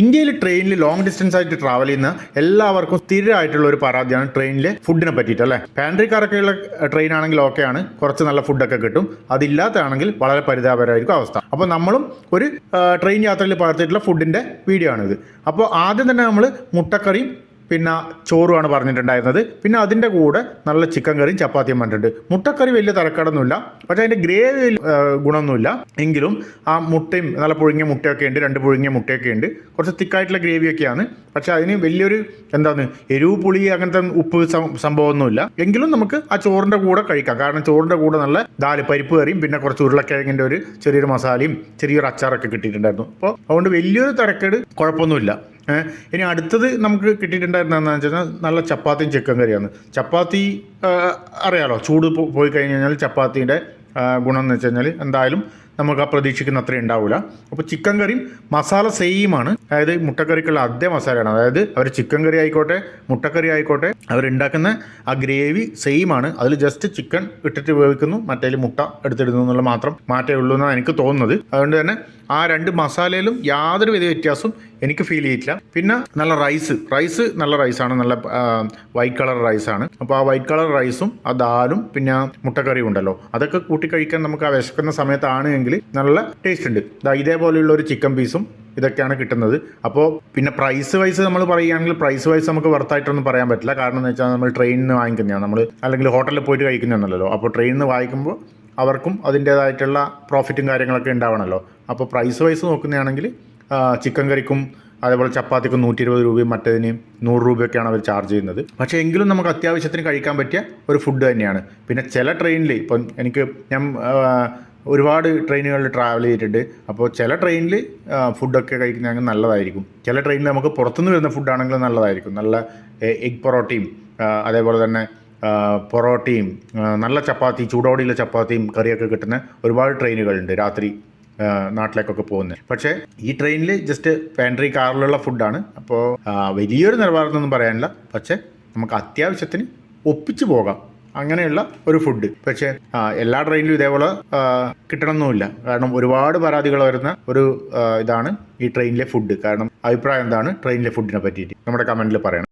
ഇന്ത്യയിൽ ട്രെയിനിൽ long distance ആയിട്ട് ട്രാവൽ ചെയ്യുന്ന എല്ലാവർക്കും സ്ഥിരമായിട്ടുള്ള ഒരു പരാതിയാണ് ട്രെയിനിലെ ഫുഡിനെ പറ്റിയിട്ട് അല്ലേ? പാൻട്രിക്കാരൊക്കെയുള്ള ട്രെയിൻ ആണെങ്കിൽ ഓക്കെയാണ് കുറച്ച് നല്ല ഫുഡൊക്കെ കിട്ടും. അതില്ലാത്തതാണെങ്കിൽ വളരെ പരിതാപകരമായിരിക്കും അവസ്ഥ. അപ്പോൾ നമ്മളും ഒരു ട്രെയിൻ യാത്രയിൽ പകർത്തിയിട്ടുള്ള ഫുഡിന്റെ വീഡിയോ ആണിത്. അപ്പോൾ ആദ്യം തന്നെ നമ്മൾ മുട്ടക്കറിയും പിന്നെ ചോറുമാണ് പറഞ്ഞിട്ടുണ്ടായിരുന്നത്. പിന്നെ അതിന്റെ കൂടെ നല്ല ചിക്കൻ കറിയും ചപ്പാത്തിയും പറഞ്ഞിട്ടുണ്ട്. മുട്ടക്കറി വലിയ തരക്കടൊന്നുമില്ല. പക്ഷേ അതിന്റെ ഗ്രേവി ഗുണമൊന്നുമില്ല. എങ്കിലും ആ മുട്ടയും നല്ല പുഴുങ്ങിയ മുട്ടയൊക്കെ ഉണ്ട് രണ്ട് പുഴുങ്ങിയ മുട്ടയൊക്കെ ഉണ്ട്. കുറച്ച് തിക്കായിട്ടുള്ള ഗ്രേവിയൊക്കെയാണ് പക്ഷേ അതിന് വലിയൊരു എന്താണ് എരിവ് പുളി അങ്ങനത്തെ ഉപ്പ് സംഭവമൊന്നുമില്ല. എങ്കിലും നമുക്ക് ആ ചോറിന്റെ കൂടെ കഴിക്കാം. കാരണം ചോറിന്റെ കൂടെ നല്ല ദാൽ പരിപ്പ് കറിയും പിന്നെ കുറച്ച് ഉരുളക്കിഴങ്ങിന്റെ ഒരു ചെറിയൊരു മസാലയും ചെറിയൊരു അച്ചാറൊക്കെ കിട്ടിയിട്ടുണ്ടായിരുന്നു. അപ്പോൾ അതുകൊണ്ട് വലിയൊരു തിരക്കേട് കുഴപ്പമൊന്നുമില്ല. ഇനി അടുത്തത് നമുക്ക് കിട്ടിയിട്ടുണ്ടായിരുന്നതെന്ന് വെച്ചാൽ നല്ല ചപ്പാത്തിയും ചിക്കൻ കറിയാണ്. ചപ്പാത്തി അറിയാലോ ചൂട് പോയി കഴിഞ്ഞ് കഴിഞ്ഞാൽ ചപ്പാത്തിയുടെ ആ, ഗുണം എന്ന് വെച്ച് കഴിഞ്ഞാൽ എന്തായാലും നമുക്ക് ആ പ്രതീക്ഷിക്കുന്ന അത്രയും ഉണ്ടാവില്ല അപ്പോൾ ചിക്കൻ കറിയും മസാല സെയിമാണ് അതായത് മുട്ടക്കറിക്കുള്ള അതേ മസാലയാണ്. അതായത് അവർ ചിക്കൻ കറി ആയിക്കോട്ടെ മുട്ടക്കറി ആയിക്കോട്ടെ അവരുണ്ടാക്കുന്ന ആ ഗ്രേവി സെയിമാണ് അതിൽ ജസ്റ്റ് ചിക്കൻ ഇട്ടിട്ട് ഉപയോഗിക്കുന്നു മറ്റേതിൽ മുട്ട എടുത്തിടുന്നു എന്നുള്ള മാത്രം മാറ്റേ ഉള്ളൂ എന്നാണ് എനിക്ക് തോന്നുന്നത്. അതുകൊണ്ട് തന്നെ ആ രണ്ട് മസാലയിലും യാതൊരു വിധ വ്യത്യാസവും എനിക്ക് ഫീൽ ചെയ്തിട്ടില്ല. പിന്നെ നല്ല റൈസ് റൈസ് നല്ല റൈസാണ് നല്ല വൈറ്റ് കളർ റൈസാണ് അപ്പോൾ ആ വൈറ്റ് കളർ റൈസും ആ ദാലും പിന്നെ മുട്ടക്കറിയും ഉണ്ടല്ലോ. അതൊക്കെ കൂട്ടി കഴിക്കാൻ നമുക്ക് ആ വിശക്കുന്ന സമയത്താണ് എങ്കിൽ നല്ല ടേസ്റ്റ് ഉണ്ട്. ഇതേപോലെയുള്ള ഒരു ചിക്കൻ പീസും ഇതൊക്കെയാണ് കിട്ടുന്നത്. അപ്പോൾ പിന്നെ പ്രൈസ് വൈസ് നമ്മൾ പറയുകയാണെങ്കിൽ പ്രൈസ് വൈസ് നമുക്ക് വർത്തായിട്ടൊന്നും പറയാൻ പറ്റില്ല. കാരണം എന്ന് വെച്ചാൽ നമ്മൾ ട്രെയിനിൽ നിന്ന് വാങ്ങിക്കുന്നതാണ്. നമ്മൾ അല്ലെങ്കിൽ ഹോട്ടലിൽ പോയിട്ട് കഴിക്കുന്നതാണല്ലോ. അപ്പോൾ ട്രെയിനിൽ നിന്ന് വാങ്ങിക്കുമ്പോൾ അവർക്കും അതിന്റേതായിട്ടുള്ള പ്രോഫിറ്റും കാര്യങ്ങളൊക്കെ ഉണ്ടാവണമല്ലോ അപ്പോൾ പ്രൈസ് വൈസ് നോക്കുന്നതാണെങ്കിൽ ചിക്കൻ കറിക്കും അതേപോലെ ചപ്പാത്തിക്കും നൂറ്റി ഇരുപത് രൂപയും മറ്റേതിന് നൂറ് രൂപയൊക്കെയാണ് അവർ ചാർജ് ചെയ്യുന്നത്. പക്ഷേ എങ്കിലും നമുക്ക് അത്യാവശ്യത്തിന് കഴിക്കാൻ പറ്റിയ ഒരു ഫുഡ് തന്നെയാണ്. പിന്നെ ചില ട്രെയിനിൽ ഇപ്പം എനിക്ക് ഞാൻ ഒരുപാട് ട്രെയിനുകളിൽ ട്രാവൽ ചെയ്തിട്ടുണ്ട്. അപ്പോൾ ചില ട്രെയിനിൽ ഫുഡൊക്കെ കഴിക്കുന്നതെങ്കിൽ നല്ലതായിരിക്കും. ചില ട്രെയിനിൽ നമുക്ക് പുറത്തുനിന്ന് വരുന്ന ഫുഡാണെങ്കിലും നല്ലതായിരിക്കും. നല്ല എഗ് പൊറോട്ടയും അതേപോലെ തന്നെ പൊറോട്ടയും നല്ല ചപ്പാത്തി ചൂടോടെയുള്ള ചപ്പാത്തിയും കറിയൊക്കെ കിട്ടുന്ന ഒരുപാട് ട്രെയിനുകളുണ്ട് രാത്രി. നാട്ടിലേക്കൊക്കെ പോകുന്നത് പക്ഷേ ഈ ട്രെയിനിൽ ജസ്റ്റ് പാൻട്രി കാറിലുള്ള ഫുഡാണ് അപ്പോൾ വലിയൊരു നിലവാരത്തൊന്നും പറയാനില്ല. പക്ഷേ നമുക്ക് അത്യാവശ്യത്തിന് ഒപ്പിച്ച് പോകാം. അങ്ങനെയുള്ള ഒരു ഫുഡ് പക്ഷേ എല്ലാ ട്രെയിനിലും ഇതേപോലെ കിട്ടണമെന്നുമില്ല കാരണം ഒരുപാട് പരാതികൾ വരുന്ന ഒരു ഇതാണ് ഈ ട്രെയിനിലെ ഫുഡ് കാരണം അഭിപ്രായം എന്താണ്? ട്രെയിനിലെ ഫുഡിനെ പറ്റിയിട്ട്. നമ്മുടെ കമന്റിൽ പറയണം.